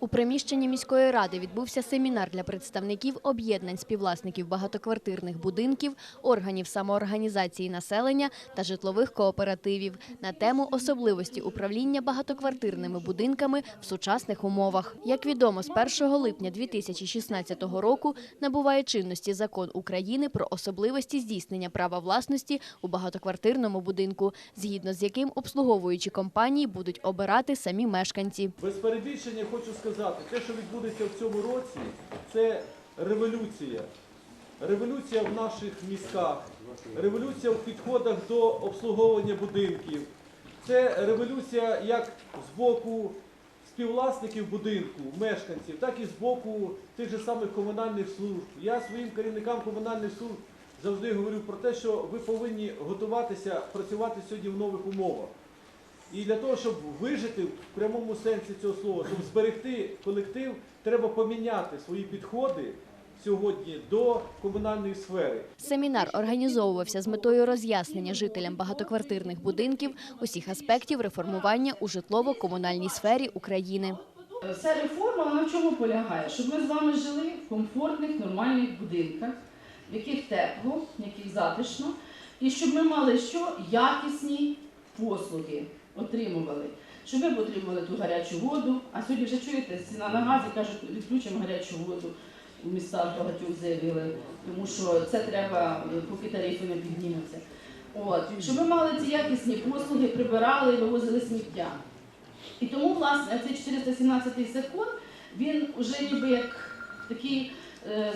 У приміщенні міської ради відбувся семінар для представників об'єднань співвласників багатоквартирних будинків, органів самоорганізації населення та житлових кооперативів на тему особливості управління багатоквартирними будинками в сучасних умовах. Як відомо, з 1 липня 2016 року набуває чинності закон України про особливості здійснення права власності у багатоквартирному будинку, згідно з яким обслуговуючі компанії будуть обирати самі мешканці. Без перебільшення хочу сказати, те, що відбудеться в цьому році, це революція. Революція в наших мізках, революція в підходах до обслуговування будинків. Це революція як з боку співвласників будинку, мешканців, так і з боку тих же самих комунальних служб. Я своїм керівникам комунальних служб завжди говорю про те, що ви повинні готуватися працювати сьогодні в нових умовах. І для того, щоб вижити в прямому сенсі цього слова, щоб зберегти колектив, треба поміняти свої підходи сьогодні до комунальної сфери. Семінар організовувався з метою роз'яснення жителям багатоквартирних будинків усіх аспектів реформування у житлово-комунальній сфері України. Вся реформа вона в чому полягає? Щоб ми з вами жили в комфортних, нормальних будинках, в яких тепло, в яких затишно, і щоб ми мали що якісні послуги отримували. Щоб б отримували ту гарячу воду, а сьогодні вже чуєте, ціна на газі кажуть, відключимо гарячу воду. У містах багатьох заявили, тому що це треба, поки тарифи не піднімуться. От, щоб ми мали ці якісні послуги, прибирали, і вивозили сміття. І тому, власне, цей 417 закон, він вже ніби як такий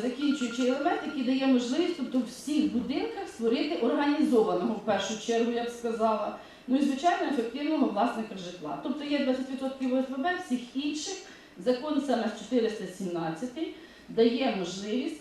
закінчуючий елемент, який дає можливість тобто, в всіх будинках створити організованого в першу чергу, я б сказала, ну і звичайно ефективного власника житла. Тобто є 20% ОСББ, всіх інших закон саме 417 дає можливість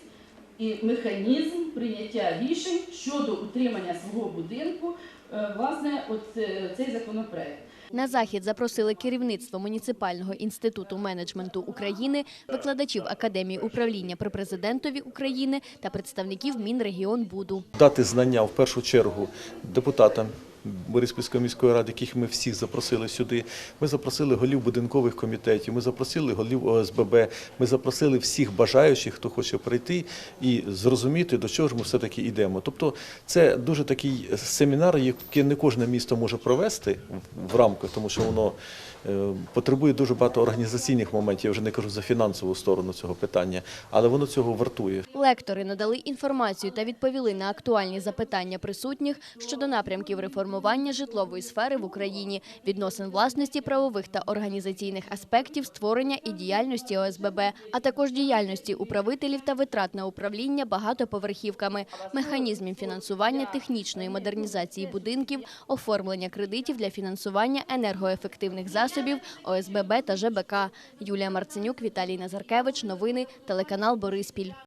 і механізм прийняття рішень щодо утримання свого будинку, е, власне, от е, цей законопроект. На захід запросили керівництво муніципального інституту менеджменту України, викладачів Академії управління при президентові України та представників Мінрегіонбуду. дати знання в першу чергу депутатам Бориспільської міської ради, яких ми всіх запросили сюди. Ми запросили голів будинкових комітетів, ми запросили голів ОСББ, ми запросили всіх бажаючих, хто хоче прийти і зрозуміти, до чого ж ми все-таки йдемо. Тобто це дуже такий семінар, який не кожне місто може провести в рамках, тому що воно е, потребує дуже багато організаційних моментів. Я вже не кажу за фінансову сторону цього питання, але воно цього вартує. Лектори надали інформацію та відповіли на актуальні запитання присутніх щодо напрямків реформування житлової сфери в Україні, відносин власності правових та організаційних аспектів створення і діяльності ОСББ, а також діяльності управителів та витрат на управління багатоповерхівками, механізмів фінансування технічної модернізації будинків, оформлення кредитів для фінансування енергоефективних засобів ОСББ та ЖБК. Юлія Марценюк, Віталій Назаркевич. Новини телеканал Бориспіль.